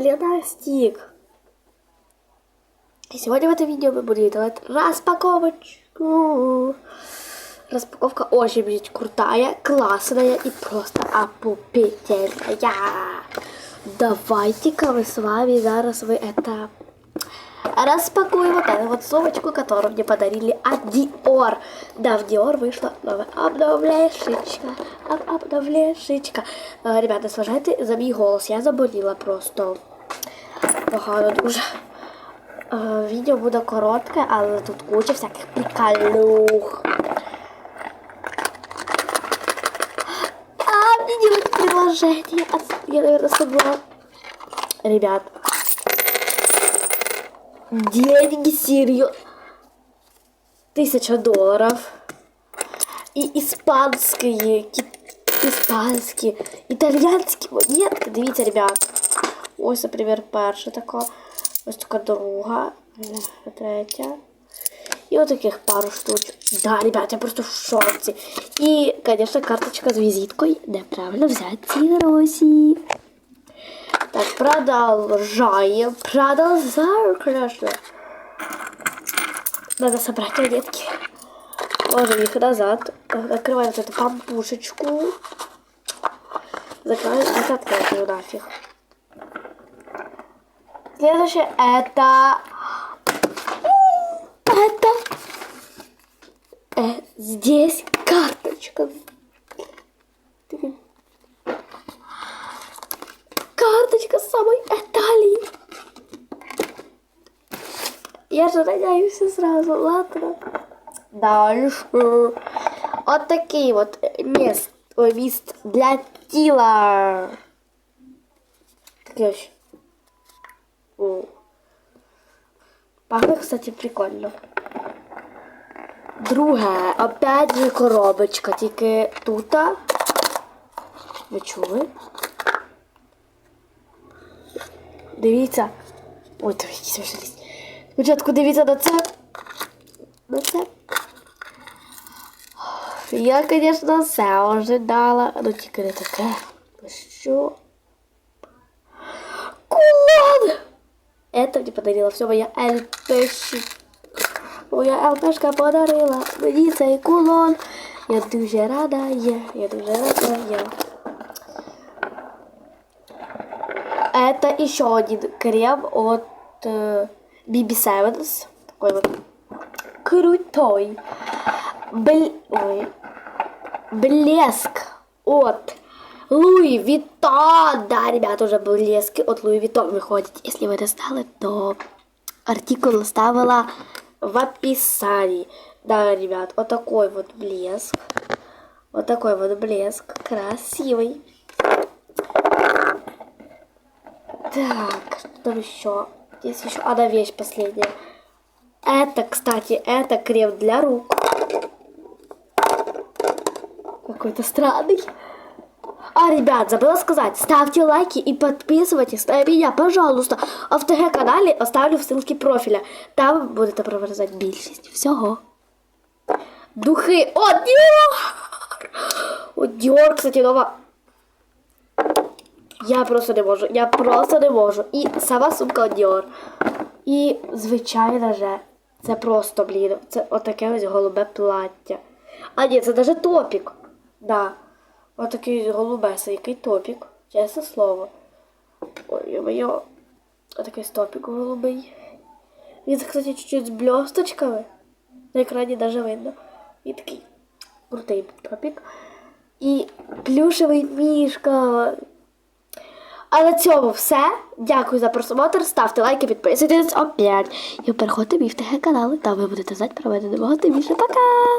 Ледастик. И сегодня в этом видео мы будем делать распаковочку. Распаковка очень будет крутая, классная и просто опупительная. Давайте-ка мы с вами зараз вы это распакуем вот эту вот сумочку, которую мне подарили от Dior. Да, в Dior вышла новая обновляшечка. Об обновляшечка. Е, Ребята, зважайте за мій голос. Я заболіла просто Погано дуже. Е, Відео буде коротке, але тут куча всяких приколюх. А, мне делать приложение. А, Я, наверное, забыла. Ребят, деньги серьезно. Тысяча долларов. И испанские, ки- испанские, итальянські монетки. Дивіться, ребят. Ось, наприклад, перша така. Ось така друга. е, Третя. І от таких пару штучок. Да, ребят, я просто в шоці. І, конечно, карточка з візиткою, де правильно взяти ці гроші. Так, продолжаем. Продолжаем, конечно. Надо собрать монетки. Ложим их назад. Накрываем вот эту пампушечку. Закрываем и открываем нафиг. Следующее это... Это... э, здесь карточка. Карточка с самой Италии. Я же надеюсь сразу, ладно. Дальше. Вот такие вот мест, ой, мист для тила. Такие вообще. Пахнет, кстати, прикольно. Друге, опять же коробочка, тільки тут. Ви чули? Дивіться. Ой, там якісь важливість. Спочатку дивіться на це. На це. Я, звісно, все ожидала. Ну тільки не таке. Що? Кулон! Это мне подарила все моя ЛПшка. Моя ЛПшка подарила мені цей кулон. Я дуже рада є, я дуже рада є. Это еще один крем от э, BB Sevens. Такой вот крутой. Бл... Ой. Блеск от Луи Виттон. Да, ребят, уже блески от Луи Виттон выходят. Если вы это знали, то артикул ставила в описании. Да, ребят, вот такой вот блеск. Вот такой вот блеск. Красивый. Так, что там еще? Здесь еще одна вещь последняя. Это, кстати, это крем для рук. Какой-то странный. А, ребят, забыла сказать, ставьте лайки и подписывайтесь на меня, пожалуйста. А в ТГ-канале оставлю в ссылке профиля. Там будете провертати більшість всього. Духи. О, Dior! О, Dior, кстати, нова. Я просто не можу. Я просто не можу. І сама сумка от Dior. І, звичайно же, це просто, блін, це отаке ось голубе плаття. А ні, це навіть топік. Да. Отакий голубесий, який топік. Чесне слово. Ой, моє. Отакий топік голубий. Він, кстати, чуть-чуть з бльосточками. На екрані навіть видно. І такий крутий топік. І плюшевий мішка. А на цьому все. Дякую за просмотр. Ставте лайки, підписуйтесь опять. І переходьте в мій ТГ канали, там ви будете знати про мене набагато більше. Пока!